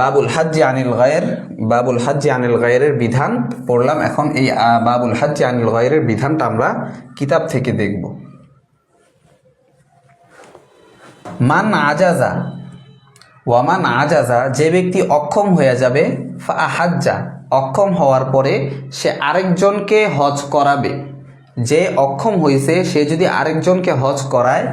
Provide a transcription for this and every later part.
বাবুল হাজ্জি আনিল গায়ের, বাবুল হাজ্জি আনিল গায়ের বিধান পড়লাম। এখন এই বাবুল হাজ্জি আনিল গায়ের বিধানটা আমরা কিতাব থেকে দেখব। মান আজাজা, ওয়ামান আজাজা, যে ব্যক্তি অক্ষম হয়ে যাবে হাজ্জা অক্ষম হওয়ার পরে সে আরেকজনকে হজ করাবে। যে অক্ষম হয়েছে সে যদি আরেকজনকে হজ করায়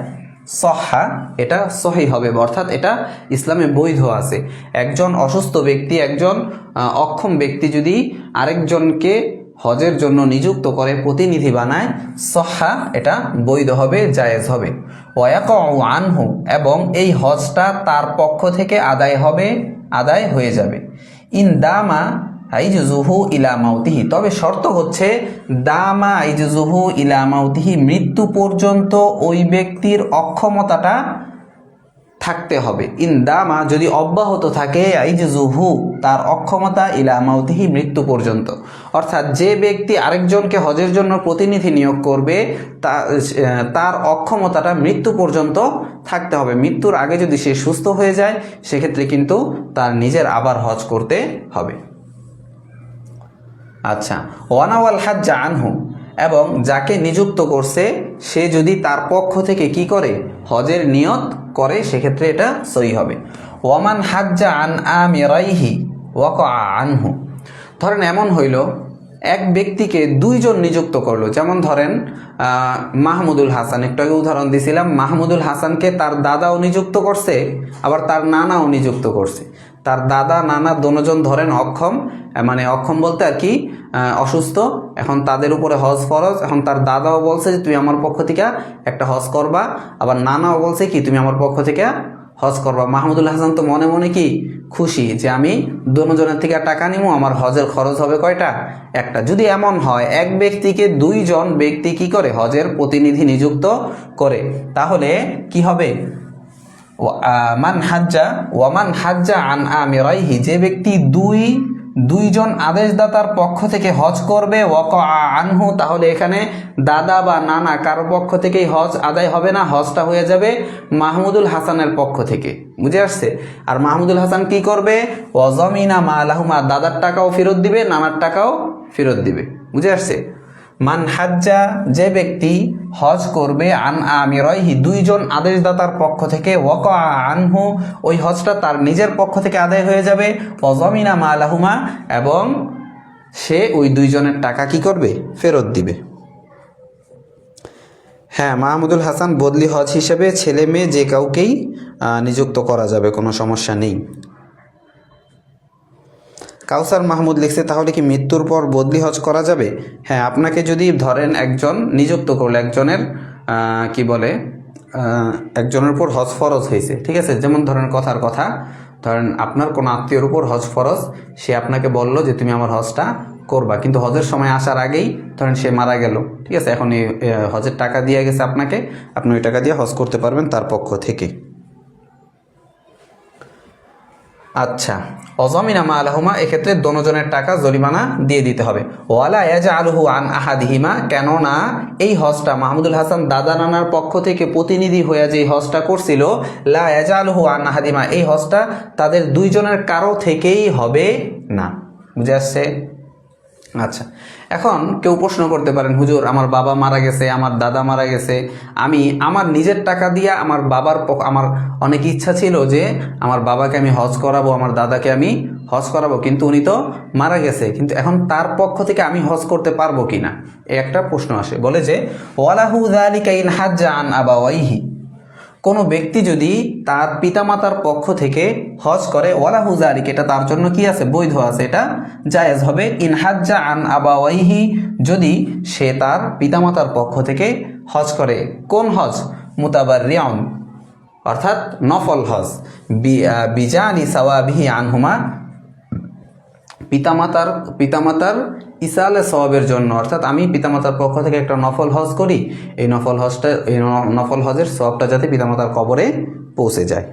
সহা এটা সহি হবে, অর্থাৎ এটা ইসলামে বৈধ আছে। একজন অসুস্থ ব্যক্তি, একজন অক্ষম ব্যক্তি যদি আরেকজনকে হজের জন্য নিযুক্ত করে, প্রতিনিধি বানায় সহা এটা বৈধ হবে, জায়েজ হবে। ওয়াক আনহু, এবং এই হজটা তার পক্ষ থেকে আদায় হবে, আদায় হয়ে যাবে। ইন দামা আইজুজুহু ইলা তবে শর্ত হচ্ছে, দামা আইজুজুহু ইলা মাউতিহি, মৃত্যু পর্যন্ত ওই ব্যক্তির অক্ষমতাটা থাকতে হবে। ইন দামা যদি অব্যাহত থাকে আইজুহু তার অক্ষমতা ইলা মাউতিহি মৃত্যু পর্যন্ত। অর্থাৎ যে ব্যক্তি আরেকজনকে হজের জন্য প্রতিনিধি নিয়োগ করবে তার অক্ষমতাটা মৃত্যু পর্যন্ত থাকতে হবে। মৃত্যুর আগে যদি সে সুস্থ হয়ে যায়, সেক্ষেত্রে কিন্তু তার নিজের আবার হজ করতে হবে। আচ্ছা ওয়ানাওয়াল হাজ্জা আনহু, এবং যাকে নিযুক্ত করছে, সে যদি তার পক্ষ থেকে কি করে? হজের নিয়ত করে, সেক্ষেত্রে এটা সই হবে। ওয়ামান হাজ্জা আন আমিরাইহি ওয়াক আনহু। ধরেন এমন হইল, এক ব্যক্তিকে দুইজন নিযুক্ত করল। যেমন ধরেন মাহমুদুল হাসান। একটু আগে উদাহরণ দিছিলাম, মাহমুদুল হাসানকে তার দাদাও নিযুক্ত করছে, আবার তার নানাও নিযুক্ত করছে। তার দাদা, নানা দোনোজন ধরেন অক্ষম। মানে অক্ষম বলতে আর কি অসুস্থ। এখন তাদের উপরে হজ ফরজ। এখন তার দাদাও বলছে যে, তুমি আমার পক্ষ থেকে একটা হজ করবা। আবার নানাও বলছে কি, তুমি আমার পক্ষ থেকে হজ করবা। মাহমুদুল হাসান তো মনে মনে কি খুশি যে, আমি দুজনের থেকে টাকা নিবো আমার হজের খরচ হবে কয়টা? একটা। যদি এমন হয়, এক ব্যক্তিকে দুইজন ব্যক্তি কি করে হজের প্রতিনিধি নিযুক্ত করে? তাহলে কি হবে? মান হাজ্জা ওয়ামান হাজ্জা আন আমিরাইহি, যে ব্যক্তি দুই, দুইজন আদেশদাতার পক্ষ থেকে হজ করবে, ওয়াক আনহু, তাহলে এখানে দাদা বা নানা কারও পক্ষ থেকেই হজ আদায় হবে না, হজটা হয়ে যাবে মাহমুদুল হাসানের পক্ষ থেকে। বুঝে আসছে? আর মাহমুদুল হাসান কি করবে? ওয়াজমিনা মা আলাহুমা দাদার টাকাও ফেরত দিবে, নানার টাকাও ফেরত দিবে। বুঝে আসছে? মান হাজ্জা, যে ব্যক্তি হজ করবে, আন আমিরাইহি, দুইজন আদেশদাতার পক্ষ থেকে ওয়াক আনহু, ওই হজটা তার নিজের পক্ষ থেকে আদায় হয়ে যাবে অজমিনা মা আলাহুমা এবং সে ওই দুইজনের টাকা কি করবে? ফেরত দিবে। হ্যাঁ মাহমুদুল হাসান বদলি হজ হিসেবে ছেলে মেয়ে যে কাউকেই নিযুক্ত করা যাবে, কোনো সমস্যা নেই। কাউসার মাহমুদ লিখছে, তাহলে কি মৃত্যুর পর বদলি হজ করা যাবে? হ্যাঁ আপনাকে যদি ধরেন একজন নিযুক্ত করল, একজনের কি বলে একজনের উপর হজ ফরজ হয়েছে, ঠিক আছে? যেমন ধরেন কথার কথা, ধরেন আপনার কোনো আত্মীয়র উপর হজ ফরজ, সে আপনাকে বলল যে, তুমি আমার হজটা করবা। কিন্তু হজের সময় আসার আগেই ধরেন সে মারা গেল, ঠিক আছে? এখন এই হজের টাকা দিয়ে গেছে আপনাকে, আপনি ওই টাকা দিয়ে হজ করতে পারবেন তার পক্ষ থেকে। আচ্ছা অজমিনা মা আলহমা এক্ষেত্রে দনোজনের টাকা জরিমানা দিয়ে দিতে হবে। ওয়ালা এজা আলহু আন আহাদিহিমা, কেননা এই হজটা মাহমুদুল হাসান দাদা নানার পক্ষ থেকে প্রতিনিধি হয়ে যে হজটা করছিল, লা এজা আলহু আন আহাদিমা এই হজটা তাদের দুইজনের কারও থেকেই হবে না। বুঝে আসছে? আচ্ছা। এখন কেউ প্রশ্ন করতে পারেন, হুজুর, আমার বাবা মারা গেছে, আমার দাদা মারা গেছে, আমি আমার নিজের টাকা দিয়ে আমার বাবার আমার অনেক ইচ্ছা ছিল যে আমার বাবাকে আমি হজ করাবো, আমার দাদাকে আমি হজ করাবো, কিন্তু উনি তো মারা গেছে। কিন্তু এখন তার পক্ষ থেকে আমি হজ করতে পারব কিনা? একটা প্রশ্ন আসে। বলে যে, ওয়ালাহু যালিকা ইন হাজ্জা আন আবাওয়াইহি। কোনো ব্যক্তি যদি তার পিতামাতার পক্ষ থেকে হজ করে ওয়ালা হুজারিক এটা তার জন্য কি আছে? বৈধ আছে। এটা জায়েজ হবে। ইনহাজ্জা আন আবাওয়াইহি, যদি সে তার পিতামাতার পক্ষ থেকে হজ করে। কোন হজ? মুতাবার রিয়ন অর্থাৎ নফল হজ। বিজানি সাওয়াবিহি আনহুমা, পিতামাতার পিতামাতার ইসালে সবাবের জন্য, অর্থাৎ আমি পিতামাতার পক্ষ থেকে একটা নফল হজ করি, এই নফল হজটা, এই নফল হজের সবটা যাতে পিতামাতার কবরে পৌঁছে যায়।